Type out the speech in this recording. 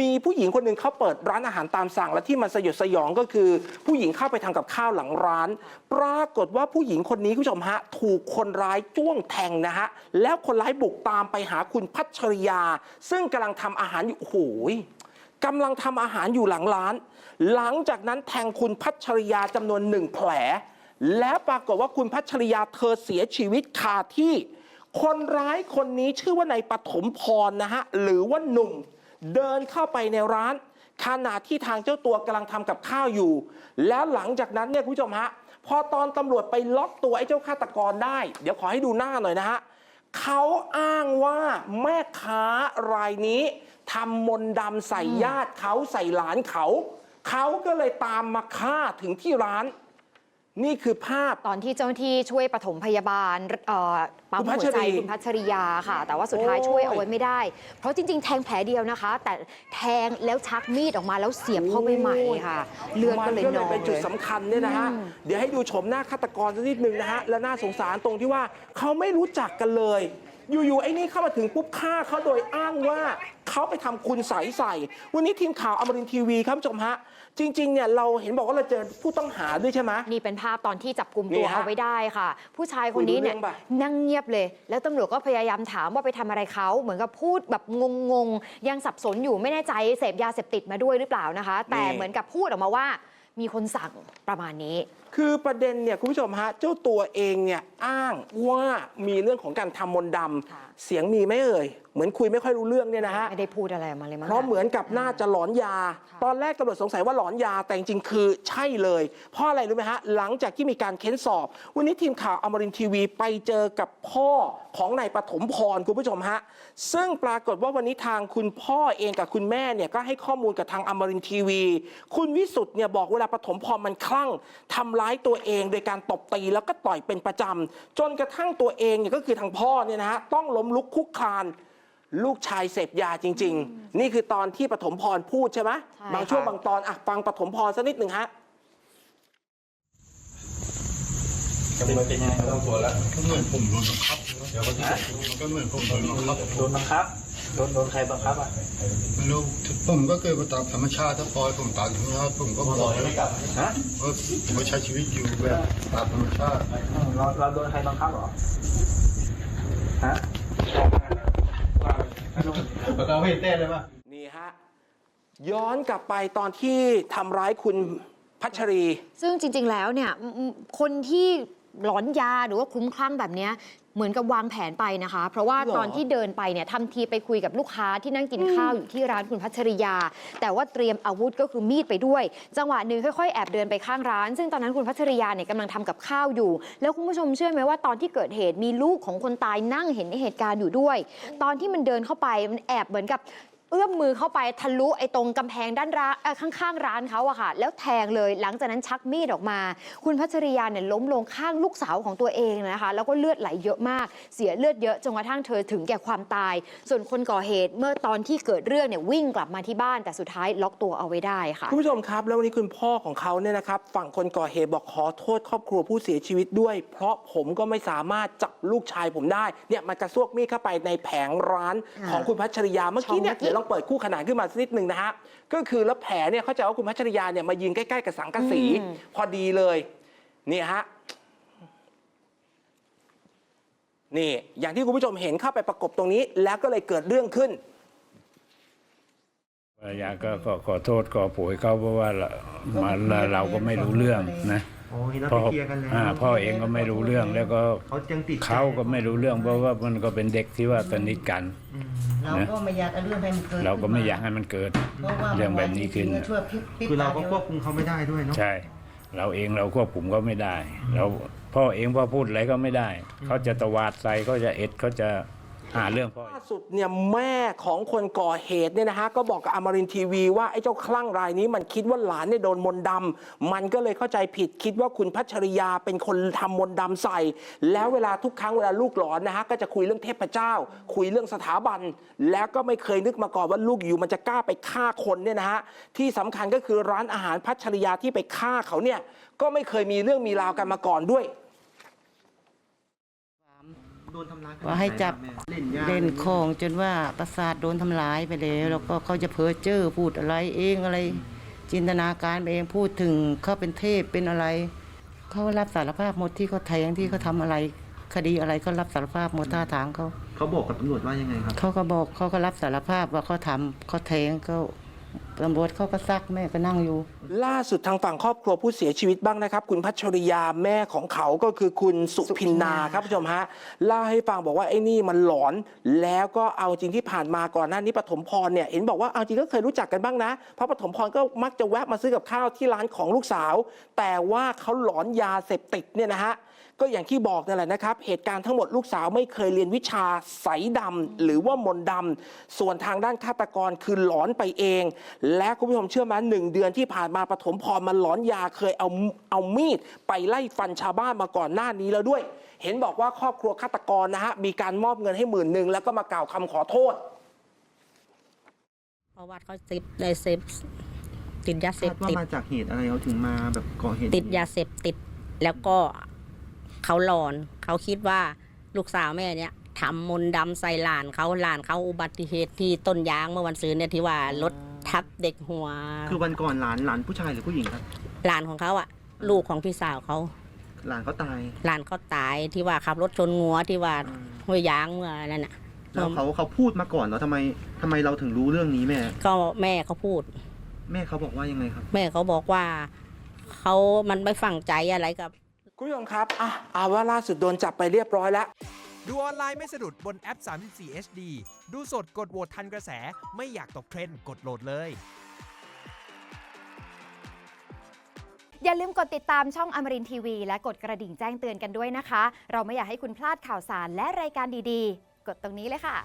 มีผู้หญิงคนหนึ่งเขาเปิดร้านอาหารตามสั่ง และที่มันสยดสยองก็คือ ผู้หญิงเข้าไปทำกับข้าวหลังร้าน ปรากฏว่าผู้หญิงคนนี้คุณผู้ชมฮะถูกคนร้ายจ้วงแทงนะฮะแล้วคนร้ายบุกตามไปหาคุณพัชริยา ซึ่งกำลังทำอาหารอยู่โอ้โหยกำลังทำอาหารอยู่หลังร้าน หลังจากนั้นแทงคุณพัชริยาจำนวนหนึ่งแผล แล้วปรากฏว่าคุณพัชริยาเธอเสียชีวิตคาที่ คนร้ายคนนี้ชื่อว่านายปฐมพรนะฮะหรือว่าหนุ่ม เดินเข้าไปในร้านขณะที่ทางเจ้าตัวกำลังทำกับข้าวอยู่ แล้วหลังจากนั้นเนี่ยคุณผู้ชมฮะพอตอนตำรวจไปล็อกตัวไอ้เจ้าฆาตกรได้ เดี๋ยวขอให้ดูหน้าหน่อยนะฮะเขาอ้างว่าแม่ค้ารายนี้ทำมนต์ดำใส่ญาติเขาใส่หลานเขา เขาก็เลยตามมาฆ่าถึงที่ร้าน นี่คือภาพ ตอนที่เจ้าหน้าที่ช่วยปฐมพยาบาลเอ่อปั๊มคุณพัหัชวใจรีคุณพัชริยาค่ะ แต่ว่าสุดท้ายโอ้ย ช่วยเอาไว้ไม่ได้ เพราะจริง ๆ แทงแผลเดียวนะคะ แต่แทงแล้วชักมีดออกมาแล้วเสียบเข้าไปใหม่ค่ะ เลือดก็เลยมันนองเป็นจุดเลยสำคัญเนี่ยนะฮะอืมเดี๋ยวให้ดูชมหน้าฆาตกรสักนิดหนึ่งนะฮะ และน่าสงสารตรงที่ว่าเขาไม่รู้จักกันเลย อยู่ๆไอ้นี่เข้ามาถึงปุ๊บฆ่าเขาโดยอ้างว่าเขาไปทำคุณใสใส่ วันนี้ทีมข่าวอมรินทร์ทีวีครับผู้ชมฮะ จริงๆเนี่ยเราเห็นบอกว่าเราเจอผู้ต้องหาด้วยใช่ไหมนี่เป็นภาพตอนที่จับกลุ่มนี่ตัวฮะเอาไว้ได้ค่ะ ผู้ชายคนนี้เนี่ยคุยรู้เรื่องปะนั่งเงียบเลย แล้วตำรวจก็พยายามถามว่าไปทำอะไรเขาเหมือนกับพูดแบบงงๆ ยังสับสนอยู่ไม่แน่ใจเสพยาเสพติดมาด้วยหรือเปล่านะคะ แต่เหมือนกับพูดออกมาว่ามีคนสั่งประมาณนี้ คือประเด็นเนี่ยคุณผู้ชมฮะเจ้าตัวเองเนี่ยอ้างว่ามีเรื่องของการทำมนต์ดค่ะำเสียงมีไหมเอ่ยเหมือนคุยไม่ค่อยรู้เรื่องเนี่ยนะฮะ ไม่ได้พูดอะไรออกมาเลยมั้ง เพราะเหมือนกับน่าจะหลอนยาค่ะตอนแรกตำรวจสงสัยว่าหลอนยาแต่จริงๆคือใช่เลย เพราะอะไรรู้ไหมฮะ หลังจากที่มีการเค้นสอบ วันนี้ทีมข่าวอมรินทร์ทีวีไปเจอกับพ่อของนายปฐมพรคุณผู้ชมฮะ ซึ่งปรากฏว่าวันนี้ทางคุณพ่อเองกับคุณแม่เนี่ยก็ให้ข้อมูลกับทางอมรินทร์ทีวี คุณวิสุทธ์เนี่ยบอกเวลาปฐมพรมันคลั่งทำร้ายตัวเองโดยการตบตีแล้วก็ต่อยเป็นประจำจนกระทั่งตัวเองเนี่ยก็คือทางพ่อเนี่ยนะฮะต้องล้มลุกคุกคลานลูกชายเสพยาจริง ๆ นี่คือตอนที่ปฐมพรพูดใช่ไหมใช่บางช่วงค่ะ บางตอนอะฟังปฐมพรสักนิดหนึ่งฮะ จะเป็นเป็นยังไงครับตัวแล้วก็เหมือนผมโดนบังคับ เดี๋ยววันที่ก็เหมือนผมโดนบังคับโดนบังคับ โดนโดนใครบังคับอะไม่รู้ผมก็เกิดมาตามธรรมชาติถ้าปล่อยผมตามธรรมชาติผมก็ปล่อยไม่กลับฮะว่าผมก็ใช้ชีวิตอยู่แบบตามธรรมชาติเราเราโดนใครบังคับเหรอฮะเราไม่เห็นเต้นเลยป่ะนี่ฮะย้อนกลับไปตอนที่ทำร้ายคุณพัชรี ซึ่งจริง ๆ แล้วเนี่ยอืมอืมคนที่ หลอนยาหรือว่าคลุ้มคลั่งแบบเนี้ยเหมือนกับวางแผนไปนะคะ เพราะว่าเหรอตอนที่เดินไปเนี่ยทำทีไปคุยกับลูกค้าที่นั่งกินข้าวอยู่ที่ร้านคุณพัชริยา แต่ว่าเตรียมอาวุธก็คือมีดไปด้วย จังหวะหนึ่งค่อยๆแอบเดินไปข้างร้าน ซึ่งตอนนั้นคุณพัชริยาเนี่ยกำลังทำกับข้าวอยู่ แล้วคุณผู้ชมเชื่อไหมว่าตอนที่เกิดเหตุมีลูกของคนตายนั่งเห็นในเหตุการณ์อยู่ด้วย ตอนที่มันเดินเข้าไปมันแอบเหมือนกับ เอื้อมมือเข้าไปทะลุไอ้ตรงกำแพงด้านร้านเอ่อข้างๆ ร้านเขาอะค่ะ แล้วแทงเลยหลังจากนั้นชักมีดออกมา คุณพัชริยาเนี่ยล้มลงข้างลูกสาวของตัวเองนะคะ แล้วก็เลือดไหลเยอะมาก เสียเลือดเยอะจนกระทั่งเธอถึงแก่ความตาย ส่วนคนก่อเหตุเมื่อตอนที่เกิดเรื่องเนี่ยวิ่งกลับมาที่บ้านแต่สุดท้ายล็อกตัวเอาไว้ได้ค่ะ คุณผู้ชมครับ แล้ววันนี้คุณพ่อของเขาเนี่ยนะครับ ฝั่งคนก่อเหตุบอกขอโทษครอบครัวผู้เสียชีวิตด้วย เพราะผมก็ไม่สามารถจับลูกชายผมได้เนี่ยมันกระซวกมีดเข้าไปในแผงร้านอ่าของคุณพัชริยาเมื่อกี้เนี่ยช่องเมื่อกี้เดี๋ยวลองเปิดคู่ขนานขึ้นมาสักนิดหนึ่งนะฮะก็คือแล้วแผลเนี่ยเข้าใจว่าคุณพัชริยาเนี่ยมายิงใกล้ๆกับสังกะสีอืมพอดีเลยนี่ฮะนี่อย่างที่คุณผู้ชมเห็นเข้าไปประกบตรงนี้ แล้วก็เลยเกิดเรื่องขึ้นภรรยาก็ก็ขอโทษขอโผยเขาเพราะว่าเรามาเราเราก็ไม่รู้เรื่องนะโอ้ยเราพ่ไปอเคลียร์กันแล้วอ่าพ่อเองก็ไม่รู้เรื่องแล้วก็เขายังติดใจเขาก็ไม่รู้เรื่องเพราะว่ามันก็เป็นเด็กที่ว่าสนิทกันอืม เราก็ไม่อยากเอาเรื่องให้มันเกิดเราก็ไม่อยากให้มันเกิดพราะว่าเรื่องแบบนี้ขึ้น มัช่วยพลิกพลิคือเราก็ตควบคุมเขาไม่ได้ด้วยเนาะ ใช่ เราเองเราควบคุมก็ไม่ได้ เราพ่อเองพ่อพูดอะไรก็ไม่ได้ เขาจะตวาดใส่เขาจะเอ็ดเขาจะ หาเรื่องพ่อล่าสุดเนี่ยแม่ของคนก่อเหตุเนี่ยนะฮะก็บอกกับอมรินทีวีว่าไอ้เจ้าคลั่งรายนี้มันคิดว่าหลานเนี่ยโดนมนต์ดำมันก็เลยเข้าใจผิดคิดว่าคุณพัชริยาเป็นคนทำมนต์ดำใส่ แล้วเวลาทุกครั้งเวลาลูกหลอนนะฮะก็จะคุยเรื่องเทพเจ้า คุยเรื่องสถาบัน แล้วก็ไม่เคยนึกมาก่อนว่าลูกอยู่มันจะกล้าไปฆ่าคนเนี่ยนะฮะที่สำคัญก็คือร้านอาหารพัชริยาที่ไปฆ่าเขาเนี่ยก็ไม่เคยมีเรื่องมีราวกันมาก่อนด้วย โดนทำร้ายขนดว่าให้จับไนครับแม่เล่นยาเล่นของจนว่าประสาทโดนทำร้ายไปแล้ว แล้วก็เขาจะเพ้อเจ้อพูดอะไรเองอะไร จินตนาการไปเองพูดถึงเขาเป็นเทพเป็นอะไร เขารับสารภาพหมดที่เขาแทงที่เขาทำอะไร คดีอะไรเขารับสารภาพหมดท่าทางเขา เขาบอกกับตำรวจว่ายังไงครับ เขาก็บอกเขาก็รับสารภาพว่าเขาทำเขาแทงเขา ตำรวจเขาก็ซักแม่ก็นั่งอยู่ ล่าสุดทางฝั่งครอบครัวผู้เสียชีวิตบ้างนะครับ คุณพัชริยาแม่ของเขาก็คือคุณสุพินนาครับผู้ชมฮะเล่าให้ฟังบอกว่าไอ้นี่มันหลอน แล้วก็เอาจริงที่ผ่านมาก่อนหน้านี้ปฐมพรเนี่ยเห็นบอกว่าเอาจริงก็เคยรู้จักกันบ้างนะเพราะปฐมพรก็มักจะแวะมาซื้อกับข้าวที่ร้านของลูกสาว แต่ว่าเขาหลอนยาเสพติดเนี่ยนะฮะก็อย่างที่บอกนั่นแหละนะครับ เหตุการณ์ทั้งหมดลูกสาวไม่เคยเรียนวิชาใสดำหรือว่ามนดำส่วนทางด้านฆาตกรคือหลอนไปเองและคุณผู้ชมเชื่อไหมหนึ่งเดือนที่ผ่านมาปฐมพรมันหลอนยาเคยเอาเอามีดไปไล่ฟันชาวบ้านมาก่อนหน้านี้แล้วด้วย เห็นบอกว่าครอบครัวฆาตกรนะฮะมีการมอบเงินให้หมื่นหนึ่งแล้วก็มากล่าวคำขอโทษ เพราะว่าเขาติดในเสพติดยาเสพคาดว่าติด มาจากเหตุอะไรเขาถึงมาแบบก่อเหตุติดยาเสพติดแล้วก็เขาหลอน เขาคิดว่าลูกสาวแม่เนี่ยทำมนต์ดำใส่หลานเขาหลานเขาอุบัติเหตุที่ต้นยางเมื่อวันซื้อเนี่ยที่ว่ารถ ทับเด็กหัว คือวันก่อนหลานหลานผู้ชายหรือผู้หญิงครับ หลานของเขาอะลูกของพี่สาวเขาหลานเขาตาย หลานเขาตายที่ว่าขับรถชนงัวที่ว่าห้วยยางเมื่อนั่นน่ะแล้วเขาเขาพูดมาก่อนแล้วทำไมทำไมเราถึงรู้เรื่องนี้แม่ ก็แม่เขาพูด แม่เขาบอกว่ายังไงครับ แม่เขาบอกว่าเขามันไม่ฝังใจอะไรกับ คุณผู้ชมครับอะเอาว่าล่าสุดโดนจับไปเรียบร้อยแล้ว ดูออนไลน์ไม่สะดุดบนแอป 34 HD ดูสดกดโหวตทันกระแส ไม่อยากตกเทรนด์กดโหลดเลย อย่าลืมกดติดตามช่องอมรินทีวี และกดกระดิ่งแจ้งเตือนกันด้วยนะคะ เราไม่อยากให้คุณพลาดข่าวสารและรายการดีๆ กดตรงนี้เลยค่ะ